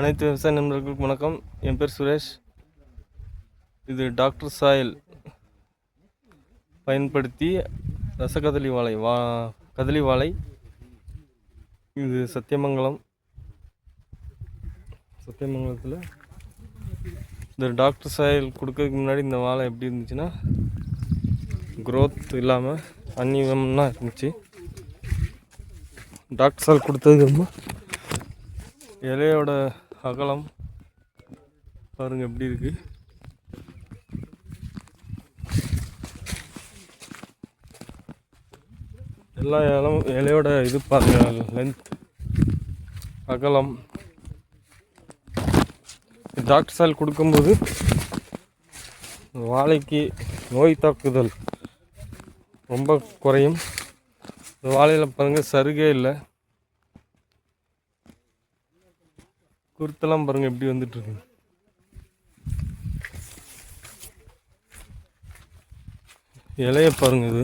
அனைத்து விவசாய நண்பர்களுக்கும் வணக்கம். என் பேர் சுரேஷ். இது டாக்டர் சாயல். பயன்படுத்தி ரசகதலி வாழை வா கதலி வாழை இது சத்தியமங்கலம். சத்தியமங்கலத்தில் இந்த டாக்டர் சாயல் கொடுக்கறதுக்கு முன்னாடி இந்த வாழை எப்படி இருந்துச்சுன்னா க்ரோத் இல்லாமல் அந்நியம்னா இருந்துச்சு. டாக்டர் சால் கொடுத்ததுக்கு அப்புறமா இலையோட அகலம். பாருங்க எப்படி இருக்கு. எல்லா இலம் இலையோட இது பாருங்க லென்த் அகலம். டாக்டர் சால் கொடுக்கும்போது வாழைக்கு நோய் தாக்குதல் ரொம்ப குறையும். இந்த வாழையில் பாருங்கள் சருகே இல்லை. குருத்தெல்லாம் பாருங்க எப்படி வந்துட்டு இருக்கு இலைய பாருங்க இது.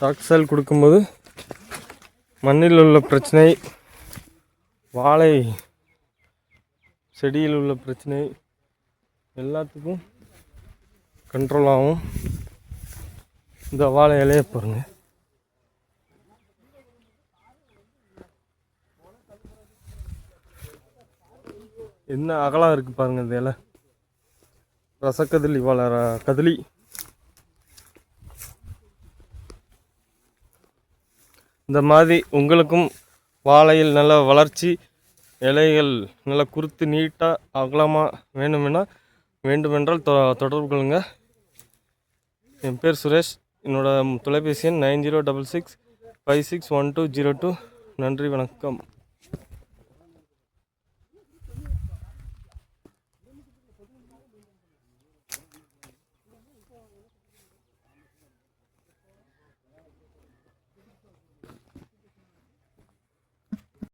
டாக்ஸல் கொடுக்கும்போது மண்ணில் உள்ள பிரச்சனை வாழை செடியில் உள்ள பிரச்சனை எல்லாத்துக்கும் கண்ட்ரோல் ஆகும். இந்த வாழை இலைய பாருங்கள் என்ன அகலம் இருக்குது பாருங்கள் இந்த இலை. ரசக்கதலி வாழை ர- கதலி. இந்த மாதிரி உங்களுக்கும் வாழையில் நல்ல வளர்ச்சி இலைகள் நல்லா குறுத்து நீட்டாக அகலமாக வேணுமென்னா வேண்டுமென்றால் தொ தொடர்பு கொள்ளுங்க. என் பேர் சுரேஷ். என்னோட தொலைபேசி எண் nine zero double six five six one two zero two. நன்றி வணக்கம்.